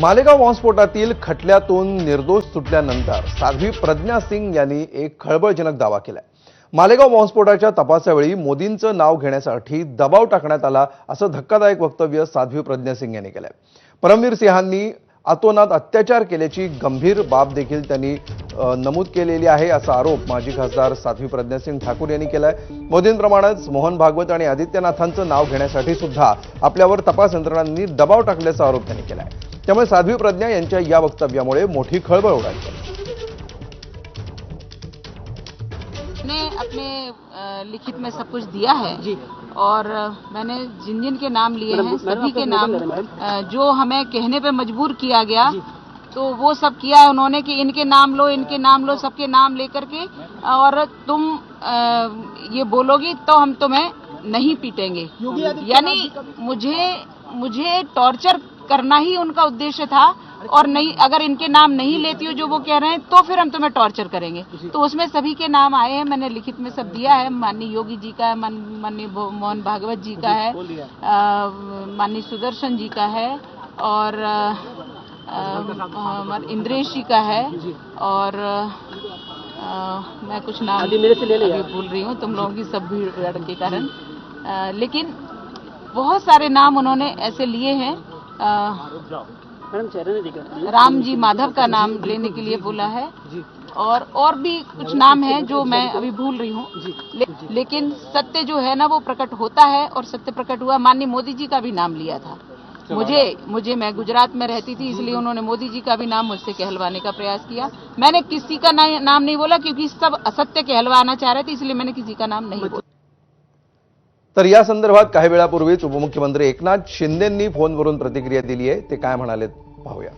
मालेगाव बॉम्बस्फोटातील खटल्यातून निर्दोष सुटल्यानंतर साध्वी प्रज्ञा सिंग यांनी एक खळबळजनक दावा केलाय. मालेगाव बॉम्बस्फोटाच्या तपासावेळी मोदींचं नाव घेण्यासाठी दबाव टाकण्यात आला असं धक्कादायक वक्तव्य साध्वी प्रज्ञा सिंग यांनी केलंय. परमवीर सिंहांनी अतोनात अत्याचार केल्याची गंभीर बाब देखील त्यांनी नमूद केलेली आहे असा आरोप माजी खासदार साध्वी प्रज्ञासिंग ठाकूर यांनी केलाय. मोदींप्रमाणेच मोहन भागवत आणि आदित्यनाथांचं नाव घेण्यासाठी सुद्धा आपल्यावर तपास यंत्रणांनी दबाव टाकल्याचा आरोप त्यांनी केलाय. त्यामुळे साध्वी प्रज्ञा यांच्या या वक्तव्यामुळे मोठी खळबळ उडाली. ने अपने लिखित में सब कुछ दिया है जी। और मैंने जिन जिन के नाम लिए हैं सभी के नाम जो हमें कहने पे मजबूर किया गया तो वो सब किया है उन्होंने कि इनके नाम लो इनके नाम लो सबके नाम लेकर के और तुम ये बोलोगी तो हम तुम्हें नहीं पीटेंगे। यानी मुझे मुझे टॉर्चर करना ही उनका उद्देश्य था और नहीं अगर इनके नाम नहीं लेती हो जो वो कह रहे हैं तो फिर हम तुम्हें टॉर्चर करेंगे। तो उसमें सभी के नाम आए हैं मैंने लिखित में सब दिया है। माननीय योगी जी का है मान- माननीय मोहन भागवत जी का है माननीय सुदर्शन जी का है और इंद्रेश जी का है और अ, मैं कुछ नाम अभी भूल रही हूँ तुम लोगों की सब भीड़ के कारण। लेकिन बहुत सारे नाम उन्होंने ऐसे लिए हैं राम जी माधव का नाम लेने के लिए बोला है। और और भी कुछ नाम है जो मैं अभी भूल रही हूँ। ले, लेकिन सत्य जो है ना वो प्रकट होता है और सत्य प्रकट हुआ। माननीय मोदी जी का भी नाम लिया था। मुझे मुझे मैं गुजरात में रहती थी इसलिए उन्होंने मोदी जी का भी नाम मुझसे कहलवाने का प्रयास किया। मैंने किसी का ना, नाम नहीं बोला क्योंकि सब असत्य कहलवाना चाह रहे थे इसलिए मैंने किसी का नाम नहीं बोला। तर या संदर्भात काही वेळापूर्वीच उपमुख्यमंत्री एकनाथ शिंदेंनी फोनवरून प्रतिक्रिया दिली आहे ते काय म्हणाले पाहूया.